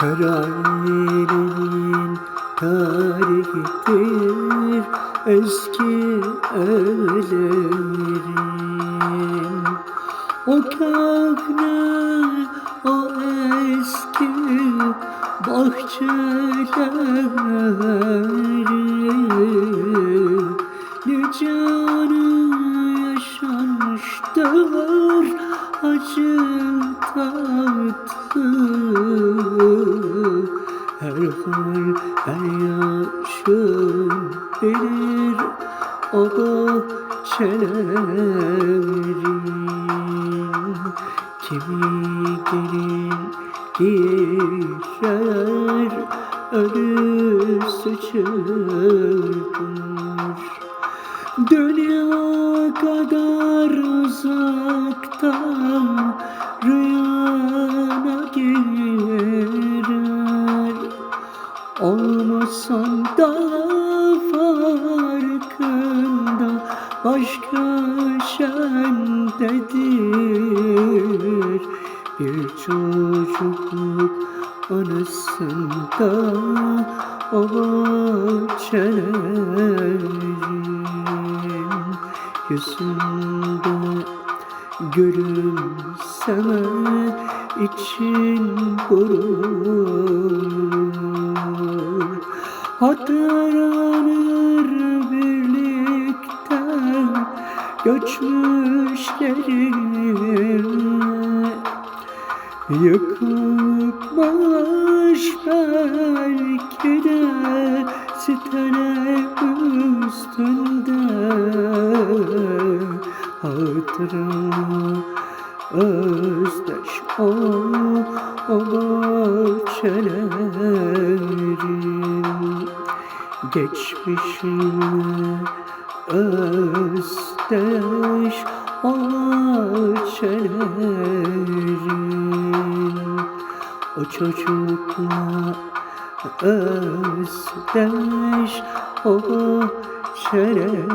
Her ailenin tarihidir eski evlerin O köhne, o eski bahçeleri yaşanmıştır acı tatlı Her hal her yaşım bilir o bahçelerin Kimi gelin giyer ölüsü çıkar Dünya kadar uzakta rüyana girer. Olmasan da farkında başka şendedir Bir çocukluk anısında o bahçelerin Yüzünde gülümseme için gurur. Hatırlanır birlikte göçmüşlerin Yıkılmış belki de sitene üstünde Hatıra özdeş o, o bahçelerin Geçmişine özdeş o bahçelerin O çocukla özdeş o bahçelerin şererim